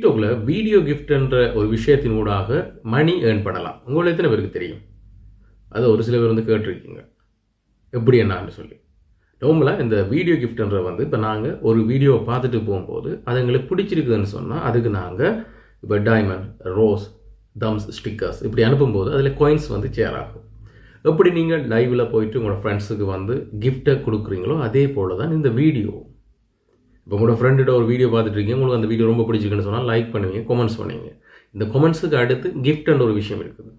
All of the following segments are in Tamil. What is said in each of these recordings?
டிக்டாக்ல வீடியோ கிஃப்ட்ன்ற ஒரு விஷயத்தின் ஊடாக மணி ஏர்ன் பண்ணலாம். உங்களை எத்தனை பேருக்கு தெரியும்? அது ஒரு சில பேர் வந்து கேட்டிருக்கீங்க. எப்படி என்னான்னு சொல்லி. நார்மலாக இந்த வீடியோ கிஃப்ட்ன்ற வந்து இப்போ நாங்கள் ஒரு வீடியோவை பார்த்துட்டு போகும்போது அது எங்களுக்கு பிடிச்சிருக்குதுன்னு சொன்னால் அதுக்கு நாங்கள் இப்போ டைமண்ட் ரோஸ் தம்ஸ் ஸ்டிக்கர்ஸ் இப்படி அனுப்பும்போது அதில் கோயின்ஸ் வந்து சேர் ஆகும். எப்படி நீங்கள் லைவில் போயிட்டு உங்களோட ஃப்ரெண்ட்ஸுக்கு வந்து கிஃப்ட்டை கொடுக்குறீங்களோ அதே போல் தான் இந்த வீடியோ இப்போ உங்களோட ஃப்ரெண்டோட ஒரு வீடியோ பார்த்துட்டு இருக்கீங்க உங்களுக்கு அந்த வீடியோ ரொம்ப பிடிச்சிருக்குன்னு சொன்னால் லைக் பண்ணுவீங்க கமெண்ட்ஸ் பண்ணுவீங்க. இந்த கமெண்ட்ஸுக்கு அடுத்து கிஃப்ட்ன்ற ஒரு விஷயம் இருக்குது.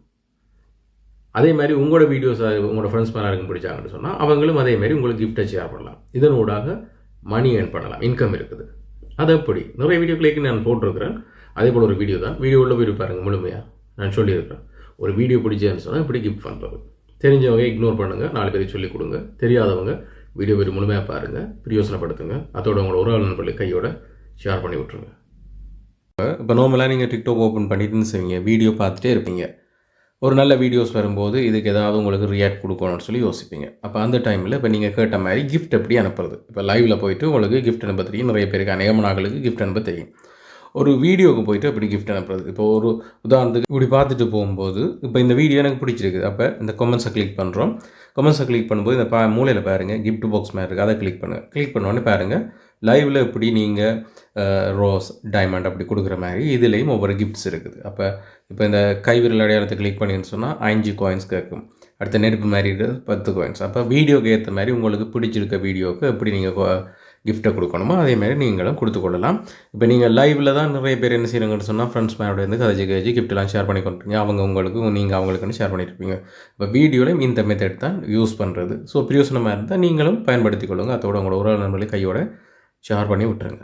அதே மாதிரி உங்களோட வீடியோஸ் உங்களோட ஃப்ரெண்ட்ஸ் மேலே இருக்கும் பிடிச்சாங்கன்னு சொன்னால் அவங்களும் அதே மாதிரி உங்களுக்கு கிஃப்ட்டை ஷேர் பண்ணலாம். இதனூடாக மணி ஏர்ன் பண்ணலாம் இன்கம் இருக்குது. அது எப்படி நிறைய வீடியோக்களுக்கு நான் போட்டிருக்கிறேன். அதே போல் ஒரு வீடியோ தான். வீடியோ உள்ள போய் பாருங்கள் முழுமையாக நான் சொல்லியிருக்கிறேன். ஒரு வீடியோ பிடிச்சேன்னு சொன்னால் இப்படி கிஃப்ட் பண்ணுறது தெரிஞ்சவங்க இக்னோர் பண்ணுங்கள் நாலு பேருக்கு சொல்லிக் கொடுங்க. தெரியாதவங்க வீடியோ வீடு முழுமையாக பாருங்கள் பிரயோசனப்படுத்துங்க அதோட உங்களோட உறவு நண்பர்களை கையோட ஷேர் பண்ணி விட்ருங்க இப்போ நார்மலாக நீங்கள் டிக்டாக் ஓப்பன் பண்ணிட்டுன்னு செய்வீங்க வீடியோ பார்த்துட்டே இருப்பீங்க. ஒரு நல்ல வீடியோஸ் வரும்போது இதுக்கு ஏதாவது உங்களுக்கு ரியாக்ட் கொடுக்கணும்னு சொல்லி யோசிப்பீங்க. அப்போ அந்த டைமில் இப்போ நீங்கள் கேட்ட மாதிரி கிஃப்ட் எப்படி அனுப்புறது? இப்போ லைவில் போயிட்டு உங்களுக்கு கிஃப்ட் அனுப்ப தெரியும். நிறைய பேருக்கு அநேகமான ஆட்களுக்கு கிஃப்ட் அனுப்ப தெரியும். ஒரு வீடியோவுக்கு போயிட்டு அப்படி கிஃப்ட் அனுப்புறது. இப்போ ஒரு உதாரணத்துக்கு இப்படி பார்த்துட்டு போகும்போது இப்போ இந்த வீடியோ எனக்கு பிடிச்சிருக்கு. அப்போ இந்த கொமெண்ட்ஸை கிளிக் பண்ணுறோம் கொமெண்ட்ஸை கிளிக் பண்ணும்போது இந்த பா மூலையில் பாருங்கள் கிஃப்ட் பாக்ஸ் மாதிரி இருக்குது அதை கிளிக் பண்ணுங்கள் கிளிக் பண்ணோடனே பாருங்கள் லைவில் எப்படி நீங்கள் ரோஸ் டைமண்ட் அப்படி கொடுக்குற மாதிரி இதுலேயும் ஒவ்வொரு கிஃப்ட்ஸ் இருக்குது. அப்போ இப்போ இந்த கைவிரல் அடையாளத்தை கிளிக் பண்ணின்னு சொன்னால் அஞ்சு காயின்ஸ் கேட்கும். அடுத்த நெருப்பு மாதிரி இருக்கிறது பத்து காயின்ஸ் அப்போ வீடியோக்கு ஏற்ற மாதிரி உங்களுக்கு பிடிச்சிருக்க வீடியோவுக்கு எப்படி நீங்கள் கிஃப்ட்டை கொடுக்கணுமோ அதே மாதிரி நீங்களும் கொடுத்து கொள்ளலாம். இப்போ நீங்கள் லைவில் தான் நிறைய பேர் என்ன செய்கிறாங்கன்னு சொன்னால் ஃப்ரெண்ட்ஸ் மேலோட இருந்து கதை கழிச்சு கிஃப்ட்லாம் ஷேர் பண்ணி கொண்டுருங்க அவங்க உங்களுக்கு நீங்கள் அவங்களுக்குன்னு ஷேர் பண்ணியிருப்பீங்க இப்போ வீடியோலையும் இந்த மெத்தட் தான் யூஸ் பண்ணுறது ஸோ பிரியோசனமாக இருந்தால் நீங்களும் பயன்படுத்தி கொள்ளுங்கள் அதோட உங்களோட உறவு நண்பர்களை கையோட ஷேர் பண்ணி விட்டுருங்க.